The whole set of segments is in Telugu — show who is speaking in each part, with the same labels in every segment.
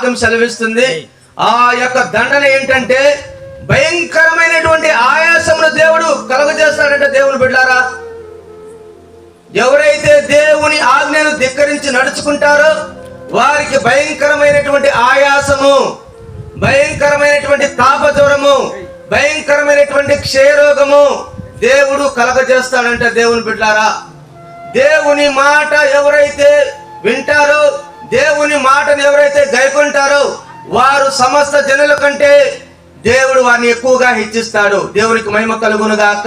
Speaker 1: వాక్యం సెలవిస్తుంది. ఆ యొక్క దండన ఏంటంటే భయంకరమైనటువంటి ఆయాసమును దేవుడు కలుగజేస్తాడంటే దేవుని బిడ్డారా. ఎవరైతే దేవుని ఆజ్ఞను ధిక్కరించి నడుచుకుంటారో వారికి భయంకరమైనటువంటి ఆయాసము భయంకరమైనటువంటి తాపజ్వరము భయంకరమైనటువంటి క్షయరోగము దేవుడు కలగజేస్తాడంటే దేవుని బిడ్డారా. దేవుని మాట ఎవరైతే వింటారో దేవుని మాటను ఎవరైతే గైకుంటారో వారు సమస్త జనుల కంటే దేవుడు వారిని ఎక్కువగా హెచ్చిస్తాడు. దేవునికి మహిమ కలుగును గాక.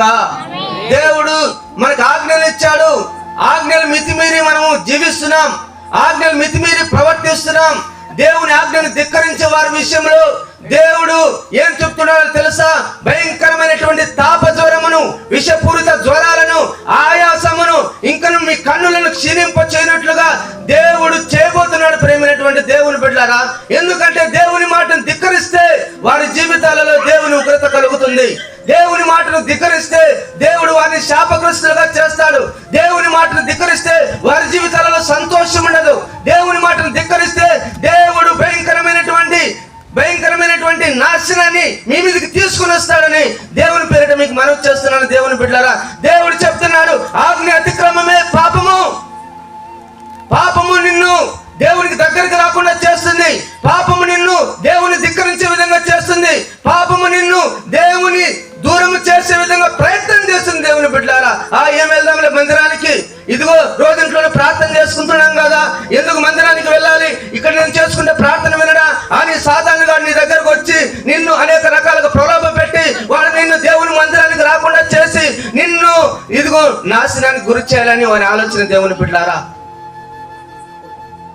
Speaker 1: దేవుడు మనకు ఆజ్ఞలు ఇచ్చాడు. ఆజ్ఞలు మితిమీరి మనము జీవిస్తున్నాం. ఆజ్ఞలు మితిమీరి ప్రవర్తిస్తున్నాం. దేవుని ఆజ్ఞను ధిక్కరించే వారి విషయంలో దేవుడు ఏం చెప్తున్నాడో తెలుసా? భయంకరమైనటువంటి తాపజ్వరమును విషపూరిత జ్వరాలను ఆయాసమును ఇంకను మీ కన్నులను క్షీణింప చేయనట్లుగా దేవుడు చేయబోతున్నాడు ప్రేమైనటువంటి దేవుని బిడ్డారా ఎందుకంటే దేవుని మాటను ధిక్కరిస్తే వారి జీవితాలలో దేవుని ఉగ్రత కలుగుతుంది. దేవుని మాటను ధిక్కరిస్తే దేవుడు వారిని శాపగ్రస్తులుగా చేస్తాడు. దేవుని మాటను ధిక్కరిస్తే నాశనానికి గురి చేయాలని వారి ఆలోచన దేవుని బిడ్డారా?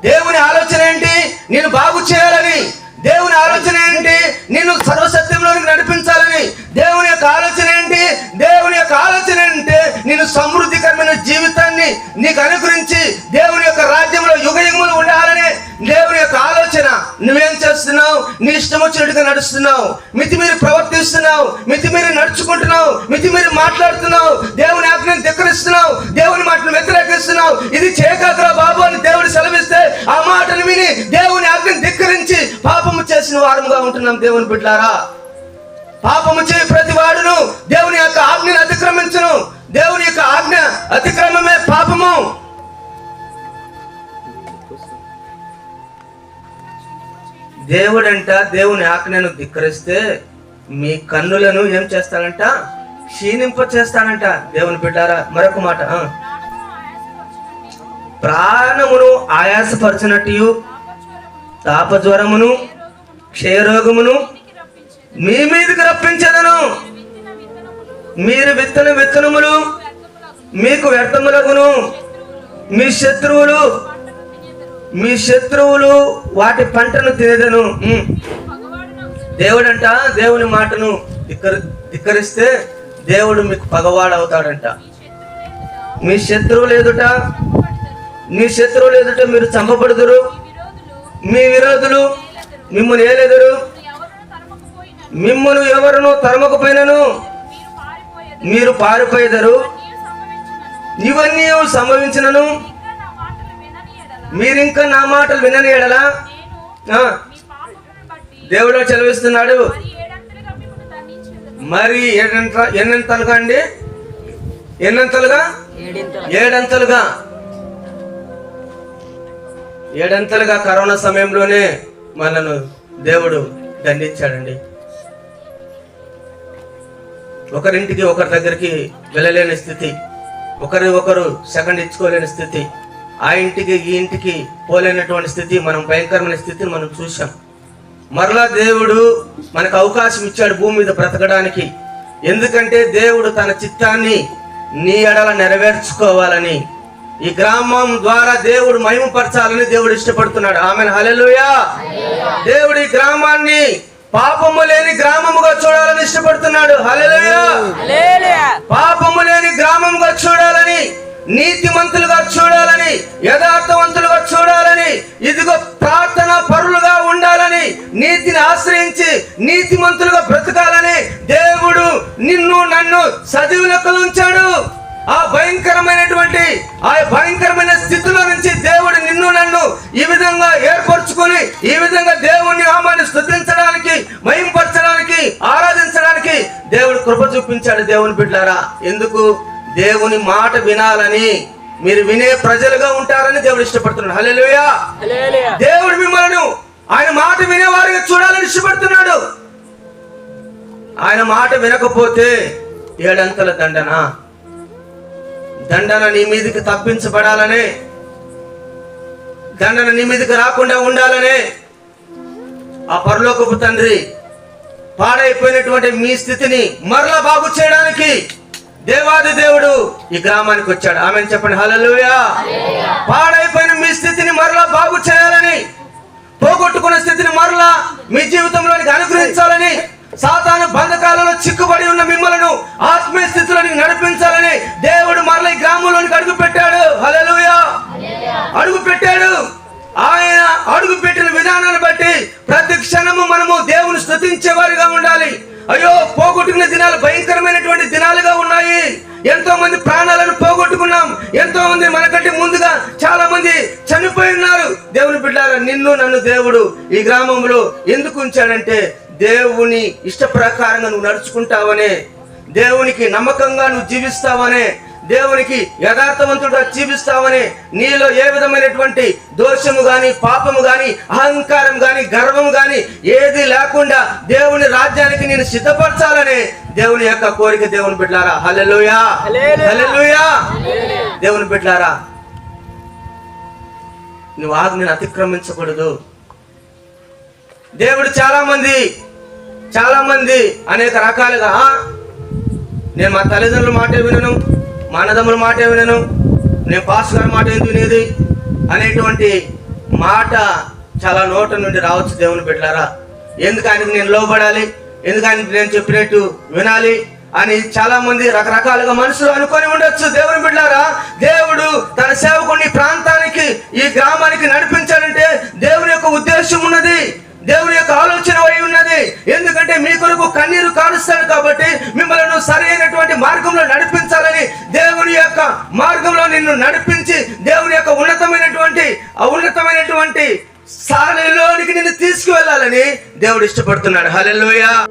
Speaker 1: దేవుని ఆలోచన ఏంటి? నేను బాగు చేయాలని. దేవుని ఆలోచన ఏంటి? నిన్ను సర్వసత్యంలోనికి నడిపించాలని. దేవుని యొక్క ఆలోచన ఏంటి? దేవుని యొక్క ఆలోచన ఏంటంటే నేను సమృద్ధికరమైన జీవితాన్ని నీకు అనుగ్రహించి దేవుని యొక్క రాజ్యంలో యుగ యుగములు ఉండాలని దేవుని యొక్క ఆలోచన. నువ్వేం చేస్తున్నావు? నీ ఇష్టం వచ్చినట్టుగా నడుస్తున్నావు. మితిమీరి ప్రవర్తిస్తున్నావు. మితిమీరి నడుచుకుంటున్నావు. మితిమీరి మాట్లాడుతున్నావు. దేవుని ఆజ్ఞను ధిక్కరిస్తున్నావు దేవుని మాటను వ్యతిరేకిస్తున్నావు ఇది చేయకరా బాబు అని దేవుడు సెలవిస్తే ఆ మాటను విని దేవుని ఆజ్ఞను ధిక్కరించి పాపము చేసిన వారముగా ఉంటున్నాం దేవుని బిడ్డారా. పాపము చేయి ప్రతి వాడును. దేవుని యొక్క ఆజ్ఞను అతిక్రమించును. దేవుని యొక్క ఆజ్ఞ అతిక్రమమే పాపము. దేవుడంట దేవుని ఆజ్ఞను ధిక్కరిస్తే మీ కన్నులను ఏం చేస్తాడంట? క్షీణింప చేస్తాడంట దేవుని బిడ్డారా. మరొక మాట ప్రాణమును ఆయాసపరచినట్టు తాపజ్వరమును క్షయరోగమును మీ మీదకి రప్పించదను. మీరు విత్తన విత్తనములు మీకు వ్యర్థములగును. మీ శత్రువులు మీ శత్రువులు వాటి పంటను తినేదను. దేవుడంట దేవుని మాటను ధిక్కరి ధిక్కరిస్తే దేవుడు మీకు పగవాడవుతాడంట. మీ శత్రువులు ఎదుట మీ శత్రువులు ఎదుట మీరు చంపబడుదురు. మీ విరోధులు మిమ్మల్ని ఏలెదురు. మిమ్మల్ని ఎవరును తరమకపోయినను. మీరు పారిపోయేదరు. ఇవన్నీ సంభవించినను? మీరు ఇంకా నా మాటలు వినని ఎడలా? దేవుడు చదివిస్తున్నాడు మరి ఎన్నంత ఎన్నంతలుగా అండి? ఎన్నంతలుగా? ఏడంతలుగా. ఏడంతలుగా కరోనా సమయంలోనే మనను దేవుడు దండించాడండి. ఒకరింటికి ఒకరి దగ్గరికి వెళ్ళలేని స్థితి ఒకరి ఒకరు సెకండ్ ఇచ్చుకోలేని స్థితి ఆ ఇంటికి ఈ ఇంటికి పోలేనటువంటి స్థితి మనం భయంకరమైన స్థితిని మనం చూసాం మరలా దేవుడు మనకు అవకాశం ఇచ్చాడు భూమి మీద బ్రతకడానికి. ఎందుకంటే దేవుడు తన చిత్తాన్ని నీ ఎడల నెరవేర్చుకోవాలని ఈ గ్రామం ద్వారా దేవుడు మహిమపరచాలని దేవుడు ఇష్టపడుతున్నాడు. ఆమె హల్లెలూయా. దేవుడు ఈ గ్రామాన్ని పాపము లేని గ్రామముగా చూడాలని ఇష్టపడుతున్నాడు. హల్లెలూయా. పాపము లేని గ్రామముగా చూడాలని నీతిమంతులుగా చూడాలని యథార్థవంతులుగా చూడాలని ఇదిగో ప్రార్థన పరులుగా ఉండాలని నీతిని ఆశ్రయించి నీతిమంతులుగా బ్రతకాలని దేవుడు నిన్ను నన్ను సజీవులకు ఉంచాడు. ఆ భయంకరమైనటువంటి ఏర్పరచుకొని ఈ విధంగా దేవుని నామాన్ని స్తుతించడానికి మహింపరచడానికి ఆరాధించడానికి దేవుడు కృప చూపించాడు దేవుని బిడ్డారా. ఎందుకు? దేవుని మాట వినాలని. మీరు వినే ప్రజలుగా ఉంటారని దేవుడు ఇష్టపడుతున్నాడు. హల్లెలూయా. దేవుడు మిమ్మల్ని ఆయన మాట వినేవారిగా చూడాలని ఇష్టపడుతున్నాడు. ఆయన మాట వినకపోతే ఏడంతల దండన? దండన నీ మీదకి తప్పించబడాలనే దండన నీ మీదకి రాకుండా ఉండాలనే ఆ పరలోకపు తండ్రి పాడైపోయినటువంటి మీ స్థితిని మరలా బాగు చేయడానికి దేవాది దేవుడు ఈ గ్రామానికి వచ్చాడు. ఆమె చెప్పండి. హలలుయా పాడైపోయిన మీ స్థితిని మరలా బాగు చేయాలని పోగొట్టుకున్న స్థితిని మరలా మీ జీవితంలోనికి అనుగ్రహించాలని సాతాను బంధకాలలో చిక్కుబడి ఉన్న మిమ్మలను ఆత్మీయ స్థితిలోనికి నడిపించాలని దేవుడు మరలా ఈ గ్రామంలోనికి అడుగు పెట్టాడు హల్లెలూయా అడుగు పెట్టాడు ఆయన అడుగు పెట్టిన విధానాన్ని బట్టి క్షణము మనము దేవుని స్తుతించే వారిగా ఉండాలి. అయ్యో పోగొట్టుకున్న దినాలు భయంకరమైనటువంటి దినాలుగా ఉన్నాయి. ఎంతో మంది ప్రాణాలను పోగొట్టుకున్నాం. ఎంతో మంది మనకంటే ముందుగా చాలా మంది చనిపోయి ఉన్నారు. దేవుని బిడ్డారా నిన్ను నన్ను దేవుడు ఈ గ్రామంలో ఎందుకు ఉంచాడంటే దేవుని ఇష్ట ప్రకారంగా నువ్వు నడుచుకుంటావనే దేవునికి నమ్మకంగా నువ్వు జీవిస్తావనే దేవునికి యథార్థవంతుడుగా జీవిస్తావని నీలో ఏ విధమైనటువంటి దోషము గాని పాపము గాని అహంకారం గాని గర్వం గాని ఏది లేకుండా దేవుని రాజ్యానికి నేను సిద్ధపరచాలని దేవుని యొక్క కోరిక దేవుని బిడ్డారా హల్లెలూయా. హల్లెలూయా. దేవుని బిడ్డారా నువ్వు ఆజ్ఞను అతిక్రమించకూడదు. దేవుడు చాలా మంది చాలా మంది అనేక రకాలుగా "ఆ, నేను మా తల్లిదండ్రుల మాటే వినను మా అన్నదమ్ముల మాటే వినను నేను పాస్ గారి మాట ఎందుకు వినేది? అనేటువంటి మాట చాలా నోట నుండి రావచ్చు దేవుని బిడ్డలారా. ఎందుకని నేను లోబడాలి? ఎందుకని నేను చెప్పినట్టు వినాలి? అని చాలా మంది రకరకాలుగా మనుషులు అనుకొని ఉండొచ్చు దేవుని బిడ్డారా దేవుడు తన సేవకుని ప్రాంతానికి ఈ గ్రామానికి నడిపించాలంటే దేవుని యొక్క ఉద్దేశం ఉన్నది. దేవుని యొక్క ఆలోచన అయి ఉన్నది. ఎందుకంటే మీ కొరకు కన్నీరు కారుస్తాను కాబట్టి మిమ్మల్ని సరైనటువంటి మార్గంలో నడిపించాలని దేవుని యొక్క మార్గంలో నిన్ను నడిపించి దేవుని యొక్క ఉన్నతమైనటువంటి ఉన్నతమైనటువంటి సాలలోనికి నిన్ను తీసుకువెళ్ళాలని దేవుడు ఇష్టపడుతున్నాడు. హల్లెలూయా.